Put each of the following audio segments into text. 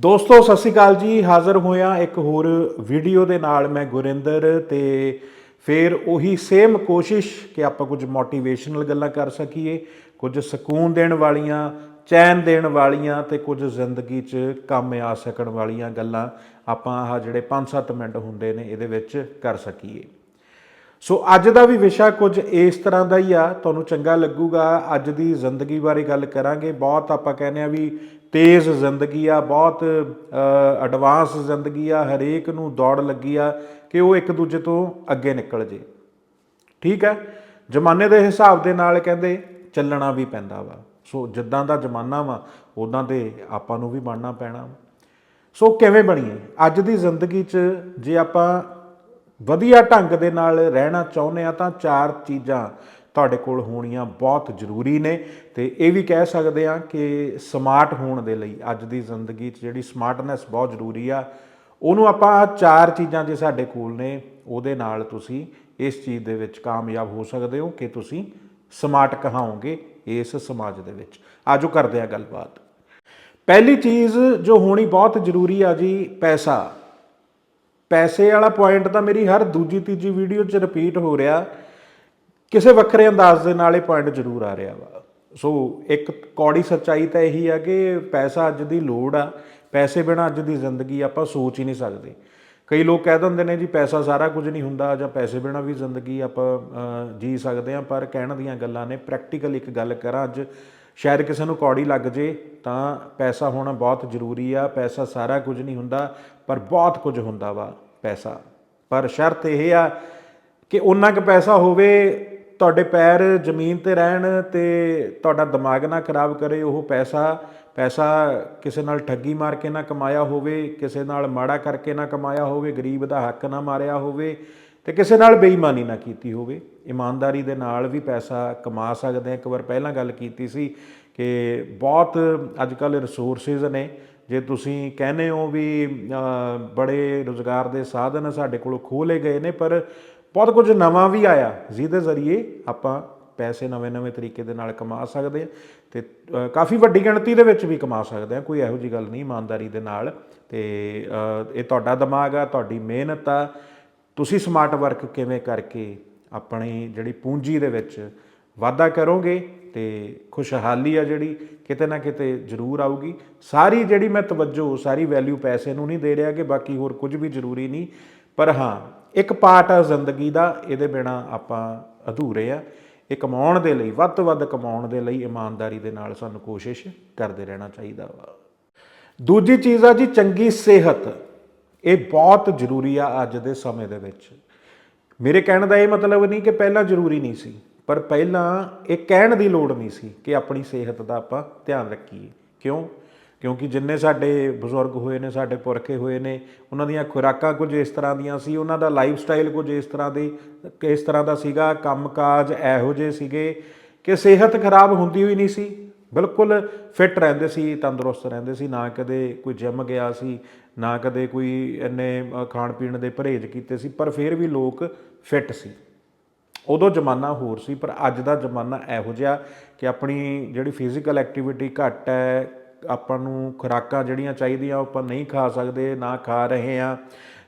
ਦੋਸਤੋ, ਸਤਿ ਸ਼੍ਰੀ ਅਕਾਲ ਜੀ। ਹਾਜ਼ਰ ਹੋਇਆ ਇੱਕ ਹੋਰ ਵੀਡੀਓ ਦੇ ਨਾਲ ਮੈਂ ਗੁਰਿੰਦਰ ਤੇ ਫਿਰ ਉਹੀ ਸੇਮ ਕੋਸ਼ਿਸ਼ ਕਿ ਆਪਾਂ ਕੁਝ ਮੋਟੀਵੇਸ਼ਨਲ ਗੱਲਾਂ ਕਰ ਸਕੀਏ, ਕੁਝ ਸਕੂਨ ਦੇਣ ਵਾਲੀਆਂ, ਚੈਨ ਦੇਣ ਵਾਲੀਆਂ ਤੇ ਕੁਝ ਜ਼ਿੰਦਗੀ 'ਚ ਕੰਮ ਆ ਸਕਣ ਵਾਲੀਆਂ ਗੱਲਾਂ ਆਪਾਂ ਆਹ ਜਿਹੜੇ 5-7 ਮਿੰਟ ਹੁੰਦੇ ਨੇ, ਇਹਦੇ ਵਿੱਚ ਕਰ ਸਕੀਏ। ਸੋ ਅੱਜ ਦਾ ਵੀ ਵਿਸ਼ਾ ਕੁਝ ਇਸ ਤਰ੍ਹਾਂ ਦਾ ਹੀ ਆ, ਤੁਹਾਨੂੰ ਚੰਗਾ ਲੱਗੂਗਾ। ਅੱਜ ਦੀ ਜ਼ਿੰਦਗੀ ਬਾਰੇ ਗੱਲ ਕਰਾਂਗੇ। ਬਹੁਤ ਆਪਾਂ ਕਹਿੰਦੇ ਆ ਵੀ ਤੇਜ਼ ਜ਼ਿੰਦਗੀ ਆ, ਬਹੁਤ ਐਡਵਾਂਸ ਜ਼ਿੰਦਗੀ ਆ, ਹਰੇਕ ਨੂੰ ਦੌੜ ਲੱਗੀ ਆ ਕਿ ਉਹ ਇੱਕ ਦੂਜੇ ਤੋਂ ਅੱਗੇ ਨਿਕਲ ਜੇ। ਠੀਕ ਹੈ? ਜ਼ਮਾਨੇ ਦੇ ਹਿਸਾਬ ਦੇ ਨਾਲ ਕਹਿੰਦੇ ਚੱਲਣਾ ਵੀ ਪੈਂਦਾ ਵਾ। ਸੋ ਜਿੱਦਾਂ ਦਾ ਜ਼ਮਾਨਾ ਵਾ, ਉਦਾਂ ਦੇ ਆਪਾਂ ਨੂੰ ਵੀ ਬਣਨਾ ਪੈਣਾ। ਸੋ ਕਿਵੇਂ ਬਣੀਏ? ਅੱਜ ਦੀ ਜ਼ਿੰਦਗੀ 'ਚ ਜੇ ਆਪਾਂ ਵਧੀਆ ਢੰਗ ਦੇ ਨਾਲ ਰਹਿਣਾ ਚਾਹੁੰਦੇ ਆ ਤਾਂ ਚਾਰ ਚੀਜ਼ਾਂ ਤੁਹਾਡੇ ਕੋਲ ਹੋਣੀਆਂ ਬਹੁਤ ਜ਼ਰੂਰੀ ਨੇ ਤੇ ਇਹ ਵੀ ਕਹਿ ਸਕਦੇ ਆ ਕਿ ਸਮਾਰਟ ਹੋਣ ਦੇ ਲਈ ਅੱਜ ਦੀ ਜ਼ਿੰਦਗੀ 'ਚ ਜਿਹੜੀ ਸਮਾਰਟਨੈਸ ਬਹੁਤ ਜ਼ਰੂਰੀ ਆ, ਉਹਨੂੰ ਆਪਾਂ ਚਾਰ ਚੀਜ਼ਾਂ ਜੇ ਸਾਡੇ ਕੋਲ ਨੇ, ਉਹਦੇ ਨਾਲ ਤੁਸੀਂ ਇਸ ਚੀਜ਼ ਦੇ ਵਿੱਚ ਕਾਮਯਾਬ ਹੋ ਸਕਦੇ ਹੋ ਕਿ ਤੁਸੀਂ ਸਮਾਰਟ ਕਹਾਓਗੇ ਇਸ ਸਮਾਜ ਦੇ ਵਿੱਚ। ਆਜੋ ਕਰਦੇ ਆ ਗੱਲਬਾਤ। ਪਹਿਲੀ ਚੀਜ਼ ਜੋ ਹੋਣੀ ਬਹੁਤ ਜ਼ਰੂਰੀ ਆ ਜੀ, ਪੈਸਾ। ਪੈਸੇ ਵਾਲਾ ਪੁਆਇੰਟ ਤਾਂ ਮੇਰੀ ਹਰ ਦੂਜੀ ਤੀਜੀ ਵੀਡੀਓ 'ਚ ਰਿਪੀਟ ਹੋ ਰਿਹਾ। ਕਿਸੇ ਵੱਖਰੇ ਅੰਦਾਜ਼ ਦੇ ਨਾਲ ਇਹ ਪੁਆਇੰਟ ਜ਼ਰੂਰ ਆ ਰਿਹਾ ਵਾ। ਸੋ ਇੱਕ ਕੌੜੀ ਸੱਚਾਈ ਤਾਂ ਇਹੀ ਆ ਕਿ ਪੈਸਾ ਅੱਜ ਦੀ ਲੋੜ ਆ। ਪੈਸੇ ਬਿਨਾ ਅੱਜ ਦੀ ਜ਼ਿੰਦਗੀ ਆਪਾਂ ਸੋਚ ਹੀ ਨਹੀਂ ਸਕਦੇ। ਕਈ ਲੋਕ ਕਹਿ ਦਿੰਦੇ ਨੇ ਜੀ ਪੈਸਾ ਸਾਰਾ ਕੁਝ ਨਹੀਂ ਹੁੰਦਾ ਜਾਂ ਪੈਸੇ ਬਿਨਾ ਵੀ ਜ਼ਿੰਦਗੀ ਆਪਾਂ ਅਹ, ਜੀ ਸਕਦੇ ਆ ਪਰ ਕਹਿਣ ਦੀਆਂ ਗੱਲਾਂ ਨੇ ਪ੍ਰੈਕਟੀਕਲ ਇੱਕ ਗੱਲ ਕਰਾਂ ਅੱਜ। ਸ਼ਾਇਦ ਕਿਸੇ ਨੂੰ ਕੌੜੀ ਲੱਗ ਜੇ ਤਾਂ ਪੈਸਾ ਹੋਣਾ ਬਹੁਤ ਜ਼ਰੂਰੀ ਆ, ਪੈਸਾ ਸਾਰਾ ਕੁਝ ਨਹੀਂ ਹੁੰਦਾ, ਪਰ ਬਹੁਤ ਕੁਝ ਹੁੰਦਾ ਵਾ ਪੈਸਾ। ਪਰ ਸ਼ਰਤ ਇਹ ਆ ਕਿ ਉਨਾ ਕੁ ਪੈਸਾ ਹੋਵੇ, ਤੁਹਾਡੇ ਪੈਰ ਜ਼ਮੀਨ ਤੇ ਰਹਿਣ ਤੇ ਤੁਹਾਡਾ ਦਿਮਾਗ ਨਾ ਖਰਾਬ ਕਰੇ, ਉਹ ਪੈਸਾ ਪੈਸਾ ਕਿਸੇ ਨਾਲ ਠੱਗੀ ਮਾਰ ਕੇ ਨਾ ਕਮਾਇਆ ਹੋਵੇ, ਕਿਸੇ ਨਾਲ ਮਾੜਾ ਕਰਕੇ ਨਾ ਕਮਾਇਆ ਹੋਵੇ, ਗਰੀਬ ਦਾ ਹੱਕ ਨਾ ਮਾਰਿਆ ਹੋਵੇ ਤੇ ਕਿਸੇ ਨਾਲ ਬੇਈਮਾਨੀ ਨਾ ਕੀਤੀ ਹੋਵੇ। ਇਮਾਨਦਾਰੀ ਦੇ ਨਾਲ ਵੀ ਪੈਸਾ ਕਮਾ ਸਕਦੇ ਆ ਇੱਕ ਵਾਰ ਪਹਿਲਾਂ ਗੱਲ ਕੀਤੀ ਸੀ ਕਿ ਬਹੁਤ ਅੱਜ ਕੱਲ ਰਿਸੋਰਸਸ ਨੇ। ਜੇ ਤੁਸੀਂ ਕਹਿੰਦੇ ਹੋ ਵੀ ਬੜੇ ਰੋਜ਼ਗਾਰ ਦੇ ਸਾਧਨ ਸਾਡੇ ਕੋਲ ਖੋਲੇ ਗਏ ਨੇ, ਪਰ ਬਹੁਤ ਕੁਝ ਨਵਾਂ ਵੀ ਆਇਆ। ਜਿਹਦੇ ਜ਼ਰੀਏ ਆਪਾਂ ਪੈਸੇ ਨਵੇਂ-ਨਵੇਂ ਤਰੀਕੇ ਦੇ ਨਾਲ ਕਮਾ ਸਕਦੇ ਆ ਤੇ ਕਾਫੀ ਵੱਡੀ ਗਿਣਤੀ ਦੇ ਵਿੱਚ ਵੀ ਕਮਾ ਸਕਦੇ ਆ ਕੋਈ ਇਹੋ ਜੀ ਗੱਲ ਨਹੀਂ। ਇਮਾਨਦਾਰੀ ਦੇ ਨਾਲ ਤੇ ਇਹ ਤੁਹਾਡਾ ਦਿਮਾਗ ਆ, ਤੁਹਾਡੀ ਮਿਹਨਤ ਆ। ਤੁਸੀਂ ਸਮਾਰਟ ਵਰਕ ਕਿਵੇਂ ਕਰਕੇ ਆਪਣੀ ਜਿਹੜੀ ਪੂੰਜੀ ਦੇ ਵਿੱਚ ਵਾਧਾ ਕਰੋਗੇ ਤੇ ਖੁਸ਼ਹਾਲੀ ਆ ਜਿਹੜੀ ਕਿਤੇ ਨਾ ਕਿਤੇ ਜ਼ਰੂਰ ਆਊਗੀ। ਸਾਰੀ ਜਿਹੜੀ ਮੈਂ ਤਵੱਜੋ, ਸਾਰੀ ਵੈਲਿਊ ਪੈਸੇ ਨੂੰ ਨਹੀਂ ਦੇ ਰਿਹਾ ਕਿ ਬਾਕੀ ਹੋਰ ਕੁਝ ਵੀ ਜ਼ਰੂਰੀ ਨਹੀਂ, ਪਰ ਹਾਂ, ਇੱਕ ਪਾਰਟ ਆ ਜ਼ਿੰਦਗੀ ਦਾ, ਇਹਦੇ ਬਿਨਾ ਆਪਾਂ ਅਧੂਰੇ ਆ। ਇਹ ਕਮਾਉਣ ਦੇ ਲਈ, ਵੱਧ ਤੋਂ ਵੱਧ ਕਮਾਉਣ ਦੇ ਲਈ ਇਮਾਨਦਾਰੀ ਦੇ ਨਾਲ ਸਾਨੂੰ ਕੋਸ਼ਿਸ਼ ਕਰਦੇ ਰਹਿਣਾ ਚਾਹੀਦਾ ਵਾ। ਦੂਜੀ ਚੀਜ਼ ਆ ਜੀ, ਚੰਗੀ ਸਿਹਤ। ਇਹ ਬਹੁਤ ਜ਼ਰੂਰੀ ਆ ਅੱਜ ਦੇ ਸਮੇਂ ਦੇ ਵਿੱਚ। ਮੇਰੇ ਕਹਿਣ ਦਾ ਇਹ ਮਤਲਬ ਨਹੀਂ ਕਿ ਪਹਿਲਾਂ ਜ਼ਰੂਰੀ ਨਹੀਂ ਸੀ, ਪਰ ਪਹਿਲਾਂ ਇਹ ਕਹਿਣ ਦੀ ਲੋੜ ਨਹੀਂ ਸੀ ਕਿ ਆਪਣੀ ਸਿਹਤ ਦਾ ਆਪਾਂ ਧਿਆਨ ਰੱਖੀਏ। ਕਿਉਂ? ਕਿਉਂਕਿ ਜਿੰਨੇ ਸਾਡੇ ਬਜ਼ੁਰਗ ਹੋਏ ਨੇ, ਸਾਡੇ ਪੁਰਖੇ ਹੋਏ ਨੇ, ਉਹਨਾਂ ਦੀਆਂ ਖੁਰਾਕਾਂ ਕੁਝ ਇਸ ਤਰ੍ਹਾਂ ਦੀਆਂ ਸੀ, ਉਹਨਾਂ ਦਾ ਲਾਈਫ ਸਟਾਈਲ ਕੁਝ ਇਸ ਤਰ੍ਹਾਂ ਦੇ, ਇਸ ਤਰ੍ਹਾਂ ਦਾ ਸੀਗਾ, ਕੰਮਕਾਜ ਇਹੋ ਜਿਹੇ ਸੀਗੇ ਕਿ ਸਿਹਤ ਖਰਾਬ ਹੁੰਦੀ ਹੋਈ ਨਹੀਂ ਸੀ। ਬਿਲਕੁਲ ਫਿੱਟ ਰਹਿੰਦੇ ਸੀ, ਤੰਦਰੁਸਤ ਰਹਿੰਦੇ ਸੀ, ਨਾ ਕਦੇ ਕੋਈ ਜਿਮ ਗਿਆ ਸੀ, ਨਾ ਕਦੇ ਕੋਈ ਇੰਨੇ ਖਾਣ ਪੀਣ ਦੇ ਪਰਹੇਜ਼ ਕੀਤੇ ਸੀ, ਪਰ ਫਿਰ ਵੀ ਲੋਕ ਫਿੱਟ ਸੀ। ਉਦੋਂ ਜ਼ਮਾਨਾ ਹੋਰ ਸੀ, ਪਰ ਅੱਜ ਦਾ ਜ਼ਮਾਨਾ ਇਹੋ ਜਿਹਾ ਕਿ ਆਪਣੀ ਜਿਹੜੀ ਫਿਜ਼ੀਕਲ ਐਕਟੀਵਿਟੀ ਘੱਟ ਹੈ, ਆਪਾਂ ਨੂੰ ਖੁਰਾਕਾਂ ਜਿਹੜੀਆਂ ਚਾਹੀਦੀਆਂ, ਉਹ ਆਪਾਂ ਨਹੀਂ ਖਾ ਸਕਦੇ, ਨਾ ਖਾ ਰਹੇ ਆ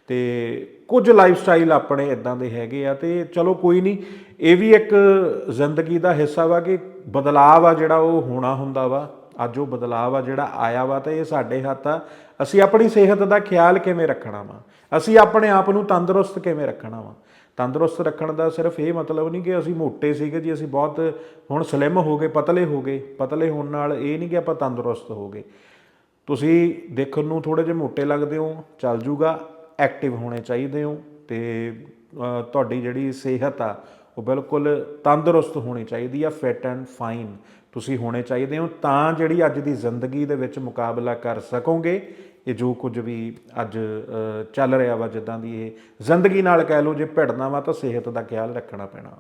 ਤੇ ਕੁਝ ਲਾਈਫ ਸਟਾਈਲ ਆਪਣੇ ਇਦਾਂ ਦੇ ਹੈਗੇ ਆ ਤੇ ਚਲੋ ਕੋਈ ਨਹੀਂ, ਇਹ ਵੀ ਇੱਕ ਜ਼ਿੰਦਗੀ ਦਾ ਹਿੱਸਾ ਵਾ ਕਿ ਬਦਲਾਅ ਆ ਜਿਹੜਾ ਉਹ ਹੋਣਾ ਹੁੰਦਾ ਵਾ, ਅੱਜ ਉਹ ਬਦਲਾਅ ਆ ਜਿਹੜਾ ਆਇਆ ਵਾ ਤੇ ਇਹ ਸਾਡੇ ਹੱਥ ਆ। ਅਸੀਂ ਆਪਣੀ ਸਿਹਤ ਦਾ ਖਿਆਲ ਕਿਵੇਂ ਰੱਖਣਾ ਵਾ? ਅਸੀਂ ਆਪਣੇ ਆਪ ਨੂੰ ਤੰਦਰੁਸਤ ਕਿਵੇਂ ਰੱਖਣਾ ਵਾ? ਤੰਦਰੁਸਤ ਰੱਖਣ ਦਾ ਸਿਰਫ ਇਹ ਮਤਲਬ ਨਹੀਂ ਕਿ ਅਸੀਂ ਮੋਟੇ ਸੀਗੇ ਜੀ, ਅਸੀਂ ਬਹੁਤ ਹੁਣ ਸਲਿਮ ਹੋ ਗਏ, ਪਤਲੇ ਹੋ ਗਏ, ਪਤਲੇ ਹੋਣ ਨਾਲ ਇਹ ਨਹੀਂ ਕਿ ਆਪਾਂ ਤੰਦਰੁਸਤ ਹੋ ਗਏ। ਤੁਸੀਂ ਦੇਖਣ ਨੂੰ ਥੋੜੇ ਜਿਹਾ ਮੋਟੇ ਲੱਗਦੇ ਹੋ, ਚੱਲ ਜੂਗਾ। ਐਕਟਿਵ ਹੋਣੇ ਚਾਹੀਦੇ ਹੋ ਤੇ ਤੁਹਾਡੀ ਜਿਹੜੀ ਸਿਹਤ ਆ, ਉਹ ਬਿਲਕੁਲ ਤੰਦਰੁਸਤ ਹੋਣੀ ਚਾਹੀਦੀ ਆ ਫਿਟ ਐਂਡ ਫਾਈਨ ਤੁਸੀਂ ਹੋਣੇ ਚਾਹੀਦੇ ਹੋ, ਤਾਂ ਜਿਹੜੀ ਅੱਜ ਦੀ ਜ਼ਿੰਦਗੀ ਦੇ ਵਿੱਚ ਮੁਕਾਬਲਾ ਕਰ ਸਕੋਗੇ। ਇਹ ਜੋ ਕੁਝ ਵੀ ਅੱਜ ਚੱਲ ਰਿਹਾ ਵਾ, ਜਿੱਦਾਂ ਦੀ ਇਹ ਜ਼ਿੰਦਗੀ ਨਾਲ ਕਹਿ ਲਓ, ਜੇ ਭਿੜਨਾ ਵਾ, ਤਾਂ ਸਿਹਤ ਦਾ ਖਿਆਲ ਰੱਖਣਾ ਪੈਣਾ।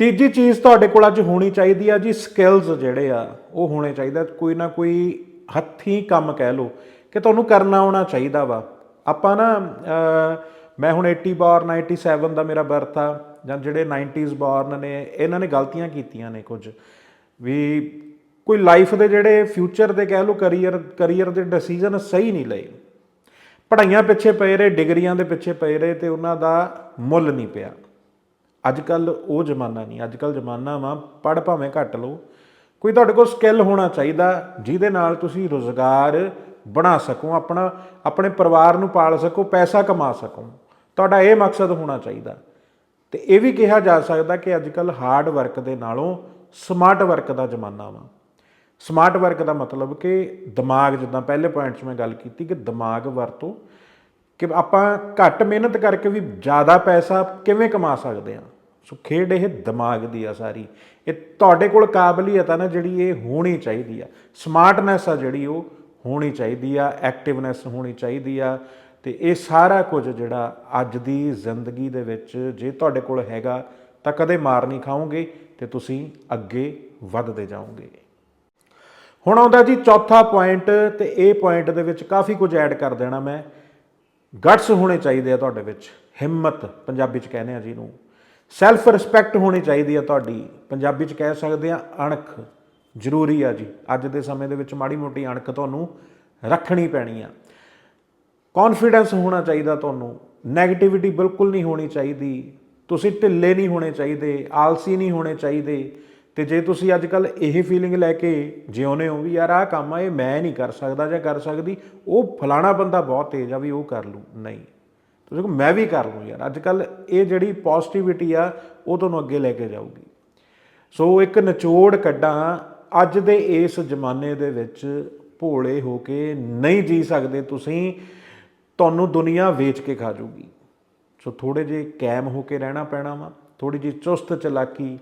ਤੀਜੀ ਚੀਜ਼ ਤੁਹਾਡੇ ਕੋਲ ਅੱਜ ਹੋਣੀ ਚਾਹੀਦੀ ਆ ਜੀ ਸਕਿੱਲਸ ਜਿਹੜੇ ਆ, ਉਹ ਹੋਣੇ ਚਾਹੀਦਾ ਕੋਈ ਨਾ ਕੋਈ ਹੱਥੀਂ ਕੰਮ ਕਹਿ ਲਓ, ਕਿ ਤੁਹਾਨੂੰ ਕਰਨਾ ਆਉਣਾ ਚਾਹੀਦਾ ਵਾ। ਆਪਾਂ ਨਾ ਮੈਂ ਹੁਣ 80 ਬਾਰ 97 ਦਾ ਮੇਰਾ ਬਰਥ ਆ, ਜਾਂ ਜਿਹੜੇ 90s ਬਾਰਨ ਨੇ, ਇਹਨਾਂ ਨੇ ਗਲਤੀਆਂ ਕੀਤੀਆਂ ਨੇ ਕੁਝ। ਵੀ ਕੋਈ ਲਾਈਫ ਦੇ ਜਿਹੜੇ ਫਿਊਚਰ ਦੇ ਕਹਿ ਲਓ ਕੈਰੀਅਰ ਕੈਰੀਅਰ ਦੇ ਡਿਸੀਜਨ ਸਹੀ ਨਹੀਂ ਲਏ। ਪੜ੍ਹਾਈਆਂ ਪਿੱਛੇ ਪਏ ਰਹੇ, ਡਿਗਰੀਆਂ ਦੇ ਪਿੱਛੇ ਪਏ ਰਹੇ, ਤੇ ਉਹਨਾਂ ਦਾ ਮੁੱਲ ਨਹੀਂ ਪਿਆ। ਅੱਜ ਕੱਲ ਉਹ ਜ਼ਮਾਨਾ ਨਹੀਂ ਅੱਜ ਕੱਲ ਜ਼ਮਾਨਾ ਵਾ, ਪੜ੍ਹ ਭਾਵੇਂ ਘੱਟ ਲਓ। ਕੋਈ ਤੁਹਾਡੇ ਕੋਲ ਸਕਿੱਲ ਹੋਣਾ ਚਾਹੀਦਾ, ਜਿਹਦੇ ਨਾਲ ਤੁਸੀਂ ਰੋਜ਼ਗਾਰ ਬਣਾ ਸਕੋ, ਆਪਣਾ, ਆਪਣੇ ਪਰਿਵਾਰ ਨੂੰ ਪਾਲ ਸਕੋ, ਪੈਸਾ ਕਮਾ ਸਕੋ। ਤੁਹਾਡਾ ਇਹ ਮਕਸਦ ਹੋਣਾ ਚਾਹੀਦਾ। ਤੇ ਇਹ ਵੀ ਕਿਹਾ ਜਾ ਸਕਦਾ ਕਿ ਅੱਜ ਕੱਲ ਹਾਰਡ ਵਰਕ ਦੇ ਨਾਲੋਂ ਸਮਾਰਟ ਵਰਕ ਦਾ ਜ਼ਮਾਨਾ ਵਾ। ਸਮਾਰਟ ਵਰਕ ਦਾ ਮਤਲਬ ਕਿ ਦਿਮਾਗ, ਜਿੱਦਾਂ ਪਹਿਲੇ ਪੁਆਇੰਟ 'ਚ ਮੈਂ ਗੱਲ ਕੀਤੀ ਕਿ ਦਿਮਾਗ ਵਰਤੋ, ਕਿ ਆਪਾਂ ਘੱਟ ਮਿਹਨਤ ਕਰਕੇ ਵੀ ਜ਼ਿਆਦਾ ਪੈਸਾ ਕਿਵੇਂ ਕਮਾ ਸਕਦੇ ਹਾਂ। ਸੋ ਖੇਡ ਇਹ ਦਿਮਾਗ ਦੀ ਆ ਸਾਰੀ। ਇਹ ਤੁਹਾਡੇ ਕੋਲ ਕਾਬਲੀਅਤ ਆ ਨਾ ਜਿਹੜੀ ਇਹ ਹੋਣੀ ਚਾਹੀਦੀ ਆ। ਸਮਾਰਟਨੈਸ ਆ ਜਿਹੜੀ ਉਹ ਹੋਣੀ ਚਾਹੀਦੀ ਆ ਐਕਟਿਵਨੈਸ ਹੋਣੀ ਚਾਹੀਦੀ ਆ, ਤੇ ਇਹ ਸਾਰਾ ਕੁਝ ਜਿਹੜਾ ਅੱਜ ਦੀ ਜ਼ਿੰਦਗੀ ਦੇ ਵਿੱਚ ਜੇ ਤੁਹਾਡੇ ਕੋਲ ਹੈਗਾ, ਤਾਂ ਕਦੇ ਮਾਰ ਨਹੀਂ ਖਾਓਗੇ ਤੇ ਤੁਸੀਂ ਅੱਗੇ ਵੱਧਦੇ ਜਾਓਗੇ। ਹੁਣ ਆਉਂਦਾ ਜੀ ਚੌਥਾ ਪੁਆਇੰਟ ਤੇ ਇਹ ਪੁਆਇੰਟ ਦੇ ਵਿੱਚ ਕਾਫੀ ਕੁਝ ਐਡ ਕਰ ਦੇਣਾ ਮੈਂ। ਗਟਸ ਹੋਣੇ ਚਾਹੀਦੇ ਆ ਤੁਹਾਡੇ ਵਿੱਚ, ਹਿੰਮਤ ਪੰਜਾਬੀ ਚ ਕਹਿੰਦੇ ਆ ਜਿਹਨੂੰ। ਸੈਲਫ ਰਿਸਪੈਕਟ ਹੋਣੀ ਚਾਹੀਦੀ ਆ ਤੁਹਾਡੀ, ਪੰਜਾਬੀ ਚ ਕਹਿ ਸਕਦੇ ਆ ਅਣਖ। ਜ਼ਰੂਰੀ ਆ ਜੀ। ਅੱਜ ਦੇ ਸਮੇਂ ਦੇ ਵਿੱਚ ਮਾੜੀ ਮੋਟੀ ਅਣਖ ਤੁਹਾਨੂੰ ਰੱਖਣੀ ਪੈਣੀ ਆ। ਕੌਨਫੀਡੈਂਸ ਹੋਣਾ ਚਾਹੀਦਾ ਤੁਹਾਨੂੰ। 네ਗੇਟਿਵਿਟੀ ਬਿਲਕੁਲ ਨਹੀਂ ਹੋਣੀ ਚਾਹੀਦੀ। ਤੁਸੀਂ ਢਿੱਲੇ ਨਹੀਂ ਹੋਣੇ ਚਾਹੀਦੇ, ਆਲਸੀ ਨਹੀਂ ਹੋਣੇ ਚਾਹੀਦੇ। ਤੇ ਜੇ ਤੁਸੀਂ ਅੱਜ ਕੱਲ ਇਹ ਫੀਲਿੰਗ ਲੈ ਕੇ ਜਿਉਂਦੇ ਹੋ ਵੀ ਯਾਰ ਆਹ ਕੰਮ ਆ, ਇਹ ਮੈਂ ਨਹੀਂ ਕਰ ਸਕਦਾ ਜਾਂ ਕਰ ਸਕਦੀ, ਉਹ ਫਲਾਣਾ ਬੰਦਾ ਬਹੁਤ ਤੇਜ਼ ਆ ਵੀ ਉਹ ਕਰ ਲੂ। ਨਹੀਂ। ਤੁਸੀਂ ਕਹੋ, ਮੈਂ ਵੀ ਕਰ ਲੂੰ ਯਾਰ। ਅੱਜ ਕੱਲ ਇਹ ਜਿਹੜੀ ਪੋਜ਼ਿਟਿਵਿਟੀ ਆ, ਉਹ ਤੁਹਾਨੂੰ ਅੱਗੇ ਲੈ ਕੇ ਜਾਊਗੀ। ਸੋ ਇੱਕ ਨਿਚੋੜ ਕੱਢਾਂ ਅੱਜ ਦੇ ਇਸ ਜ਼ਮਾਨੇ ਦੇ ਵਿੱਚ ਭੋਲੇ ਹੋ ਕੇ ਨਹੀਂ ਜੀ ਸਕਦੇ ਤੁਸੀਂ, ਤੁਹਾਨੂੰ ਦੁਨੀਆ ਵੇਚ ਕੇ ਖਾ ਜੂਗੀ। ਸੋ ਥੋੜੇ ਜੇ ਕੈਮ ਹੋ ਕੇ ਰਹਿਣਾ ਪੈਣਾ ਵਾ ਥੋੜੀ ਜਿਹੀ ਚੁਸਤ ਚਲਾਕੀ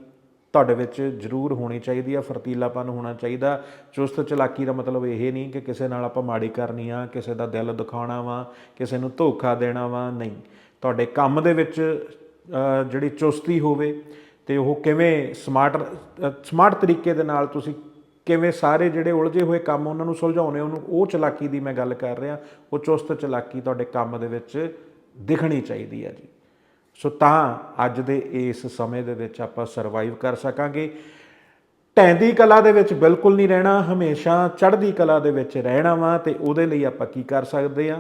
ਤੁਹਾਡੇ ਵਿੱਚ ਜ਼ਰੂਰ ਹੋਣੀ ਚਾਹੀਦੀ ਆ, ਫਰਤੀਲਾਪਨ ਹੋਣਾ ਚਾਹੀਦਾ। ਚੁਸਤ ਚਲਾਕੀ ਦਾ ਮਤਲਬ ਇਹ ਨਹੀਂ ਕਿ ਕਿਸੇ ਨਾਲ ਆਪਾਂ ਮਾੜੀ ਕਰਨੀ ਆ, ਕਿਸੇ ਦਾ ਦਿਲ ਦਿਖਾਉਣਾ ਵਾ, ਕਿਸੇ ਨੂੰ ਧੋਖਾ ਦੇਣਾ ਵਾ, ਨਹੀਂ। ਤੁਹਾਡੇ ਕੰਮ ਦੇ ਵਿੱਚ ਜਿਹੜੀ ਚੁਸਤੀ ਹੋਵੇ ਤੇ ਉਹ ਕਿਵੇਂ ਸਮਾਰਟ ਸਮਾਰਟ ਤਰੀਕੇ ਦੇ ਨਾਲ ਤੁਸੀਂ ਕਿਵੇਂ ਸਾਰੇ ਜਿਹੜੇ ਉਲਝੇ ਹੋਏ ਕੰਮ ਉਹਨਾਂ ਨੂੰ ਸੁਲਝਾਉਣੇ ਉਹਨੂੰ, ਉਹ ਚਲਾਕੀ ਦੀ ਮੈਂ ਗੱਲ ਕਰ ਰਿਹਾ, ਉਹ ਚੁਸਤ ਚਲਾਕੀ ਤੁਹਾਡੇ ਕੰਮ ਦੇ ਵਿੱਚ ਦਿਖਣੀ ਚਾਹੀਦੀ ਹੈ ਜੀ। ਸੋ ਤਾਂ ਅੱਜ ਦੇ ਇਸ ਸਮੇਂ ਦੇ ਵਿੱਚ ਆਪਾਂ ਸਰਵਾਈਵ ਕਰ ਸਕਾਂਗੇ। ਢੈਂਦੀ ਕਲਾ ਦੇ ਵਿੱਚ ਬਿਲਕੁਲ ਨਹੀਂ ਰਹਿਣਾ, ਹਮੇਸ਼ਾ ਚੜ੍ਹਦੀ ਕਲਾ ਦੇ ਵਿੱਚ ਰਹਿਣਾ ਵਾ, ਤੇ ਉਹਦੇ ਲਈ ਆਪਾਂ ਕੀ ਕਰ ਸਕਦੇ ਆ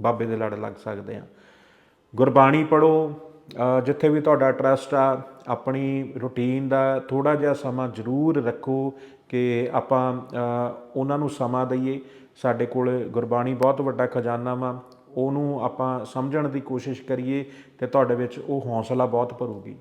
ਬਾਬੇ ਦੇ ਲੜ ਲੱਗ ਸਕਦੇ ਆ ਗੁਰਬਾਣੀ ਪੜੋ ਜਿੱਥੇ ਵੀ ਤੁਹਾਡਾ ਟਰਸਟ ਆ, ਆਪਣੀ ਰੁਟੀਨ ਦਾ ਥੋੜਾ ਜਿਹਾ ਸਮਾਂ ਜ਼ਰੂਰ ਰੱਖੋ ਕਿ ਆਪਾਂ ਉਹਨਾਂ ਨੂੰ ਸਮਾਂ ਦਈਏ। ਸਾਡੇ ਕੋਲ ਗੁਰਬਾਣੀ ਬਹੁਤ ਵੱਡਾ ਖਜ਼ਾਨਾ ਵਾ, ਉਹਨੂੰ ਆਪਾਂ ਸਮਝਣ ਦੀ ਕੋਸ਼ਿਸ਼ ਕਰੀਏ ਤੇ ਤੁਹਾਡੇ ਵਿੱਚ ਉਹ ਹੌਸਲਾ ਬਹੁਤ ਭਰੂਗੀ।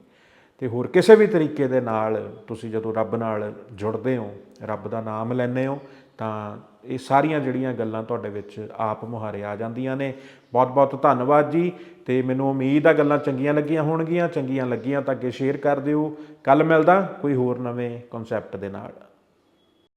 ਤੇ ਹੋਰ ਕਿਸੇ ਵੀ ਤਰੀਕੇ ਦੇ ਨਾਲ ਤੁਸੀਂ ਜਦੋਂ ਰੱਬ ਨਾਲ ਜੁੜਦੇ ਹੋ, ਰੱਬ ਦਾ ਨਾਮ ਲੈਂਦੇ ਹੋ, ਤਾਂ ਇਹ ਸਾਰੀਆਂ ਜਿਹੜੀਆਂ ਗੱਲਾਂ ਤੁਹਾਡੇ ਵਿੱਚ ਆਪ ਮੁਹਾਰੇ ਆ ਜਾਂਦੀਆਂ ਨੇ। ਬਹੁਤ ਬਹੁਤ ਧੰਨਵਾਦ ਜੀ ਤੇ ਮੈਨੂੰ ਉਮੀਦ ਆ ਗੱਲਾਂ ਚੰਗੀਆਂ ਲੱਗੀਆਂ ਹੋਣਗੀਆਂ, ਚੰਗੀਆਂ ਲੱਗੀਆਂ ਤਾਂ ਅੱਗੇ ਸ਼ੇਅਰ ਕਰ ਦਿਓ। ਕੱਲ ਮਿਲਦਾ ਕੋਈ ਹੋਰ ਨਵੇਂ ਕਨਸੈਪਟ ਦੇ ਨਾਲ।